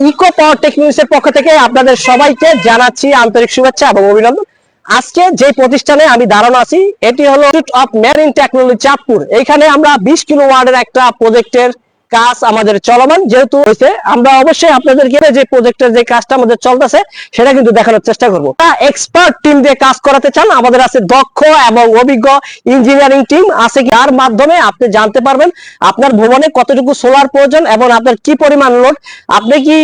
Eco পাওয়ার টেকনিক্সের পক্ষ থেকে আপনাদের সবাইকে জানাচ্ছি আন্তরিক শুভেচ্ছা এবং অভিনন্দন। আজকে যে প্রতিষ্ঠানে আমি দাঁড়ানো আছি, এটি হলো অফ মেরিন টেকনোলজি চাঁদপুর। এখানে আমরা বিশ কিলো ওয়ার্ডের একটা প্রজেক্টের কাজ আমাদের চলমান যেহেতু হয়েছে, আমরা অবশ্যই আপনাদেরকে যে প্রজেক্টের যে কাজটা আমাদের চলতেছে, সেটা কিন্তু দেখানোর চেষ্টা করব। এক্সপার্ট টিম দিয়ে কাজ করাতে চান, আমাদের আছে দক্ষ এবং অভিজ্ঞ ইঞ্জিনিয়ারিং টিম আছে যার মাধ্যমে আপনি জানতে পারবেন আপনার ভবনে কতটুকু সোলার প্রয়োজন এবং আপনার কি পরিমাণ লোড আপনি কি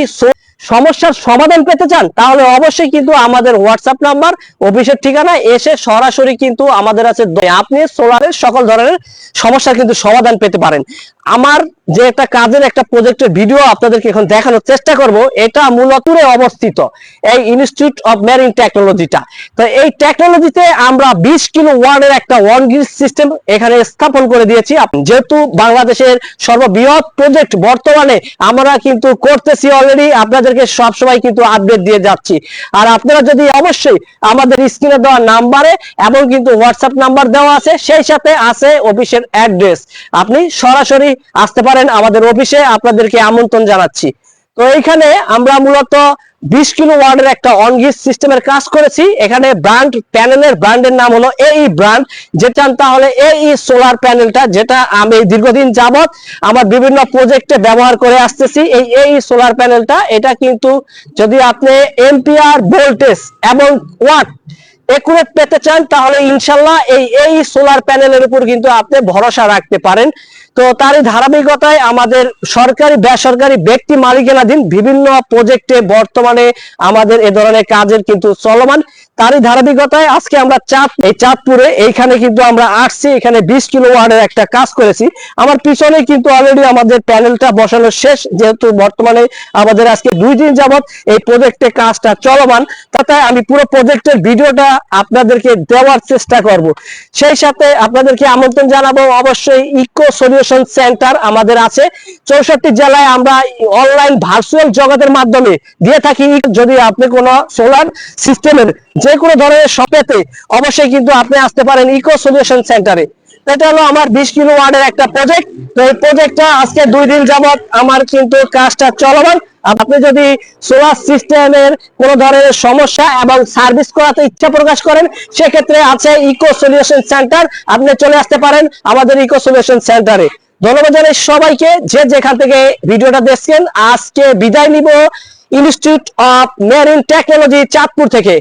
সমস্যার সমাধান পেতে চান, তাহলে অবশ্যই কিন্তু আমাদের হোয়াটসঅ্যাপ নাম্বার অফিসের ঠিকানা এসে সরাসরি কিন্তু আমাদের আছে আপনি সোলারের সকল ধরনের সমস্যার কিন্তু সমাধান পেতে পারেন। আমার যে একটা কাজের একটা প্রজেক্টের ভিডিও আপনাদেরকে এখন দেখানোর চেষ্টা করব, এটা মূলত অবস্থিত এই ইনস্টিটিউট অফ মেরিন টেকনোলজিটা তো এই টেকনোলজিতে আমরা বিশ কিলো ওয়ার্ডের একটা ওয়ান গ্রিড সিস্টেম এখানে স্থাপন করে দিয়েছি। যেহেতু বাংলাদেশের সর্ববৃহৎ প্রজেক্ট বর্তমানে আমরা কিন্তু করতেছি অলরেডি আপনাদেরকে সবসময় কিন্তু আপডেট দিয়ে যাচ্ছি। আর আপনারা যদি অবশ্যই আমাদের স্ক্রিনে দেওয়া নাম্বারে এবং কিন্তু হোয়াটসঅ্যাপ নাম্বার দেওয়া আছে, সেই সাথে আছে অফিসের অ্যাড্রেস আপনি সরাসরি আসতে পারেন আমাদের অফিসে, আপনাদেরকে আমন্ত্রণ জানাচ্ছি। তো এইখানে আমরা মূলত বিশ কিলো ওয়ার্ডের একটা অনগিস সিস্টেমের কাজ করেছি। এখানে ব্র্যান্ড প্যানেলের ব্র্যান্ডের নাম হলো এই ব্র্যান্ড যেটা তাহলে এই সোলার প্যানেলটা যেটা আমি দীর্ঘদিন যাবত আমার বিভিন্ন প্রজেক্টে ব্যবহার করে আসতেছি। এই এই সোলার প্যানেলটা এটা কিন্তু যদি আপনি এমপিআর ভোল্টেজ এবং ওয়াট একুরেট পেতে চান, তাহলে ইনশাল্লাহ এই এই সোলার প্যানেলের উপর কিন্তু আপনি ভরসা রাখতে পারেন। তো তারই ধারাবাহিকতায় আমাদের সরকারি, বেসরকারি ব্যক্তি মালিকানাধীন বিভিন্ন প্রজেক্টে বর্তমানে আমাদের এ ধরনের কাজের কিন্তু চলমান। তারই ধারাবাহিকতায় আজকে আমরা চাঁদ, এই চাঁদপুরে এইখানে কিন্তু আমরা আসছি, এখানে বিশ কিলো ওয়ার্ডের একটা কাজ করেছি। আমার পিছনে কিন্তু অলরেডি আমাদের প্যানেলটা বসানো শেষ, যেহেতু বর্তমানে আমাদের আজকে দুই দিন যাবত এই প্রজেক্টে কাজটা চলমান, তাতে আমি পুরো প্রজেক্টের ভিডিওটা আপনাদেরকে দেওয়ার চেষ্টা করব। সেই সাথে আপনাদেরকে আমন্ত্রণ জানাব অবশ্যই ইকো সলিউশন সেন্টার আমাদের আছে। চৌষট্টি জেলায় আমরা অনলাইন ভার্চুয়াল জগতের মাধ্যমে দিয়ে থাকি। যদি আপনি কোনো সোলার সিস্টেমের যে কোনো ধরনের সপেতে অবশ্যই কিন্তু আপনি আসতে পারেন ইকো সলিউশন সেন্টারে এটা হলো আমার বিশ কিলো ওয়ার্ডের একটা প্রজেক্ট তো এই প্রজেক্টটা আজকে দুই দিন যাবত আমার কিন্তু কাজটা চলমান। আপনি যদি সোলার সিস্টেমের কোন ধরনের সমস্যা এবং সার্ভিস করাতে ইচ্ছা প্রকাশ করেন, সেক্ষেত্রে আছে ইকো সলিউশন সেন্টার আপনি চলে আসতে পারেন আমাদের ইকো সলিউশন সেন্টারে ধন্যবাদ জানাই সবাইকে যে যেখান থেকে ভিডিওটা দেখছেন। আজকে বিদায় নিব। Institute of marine technology Chandpur থেকে।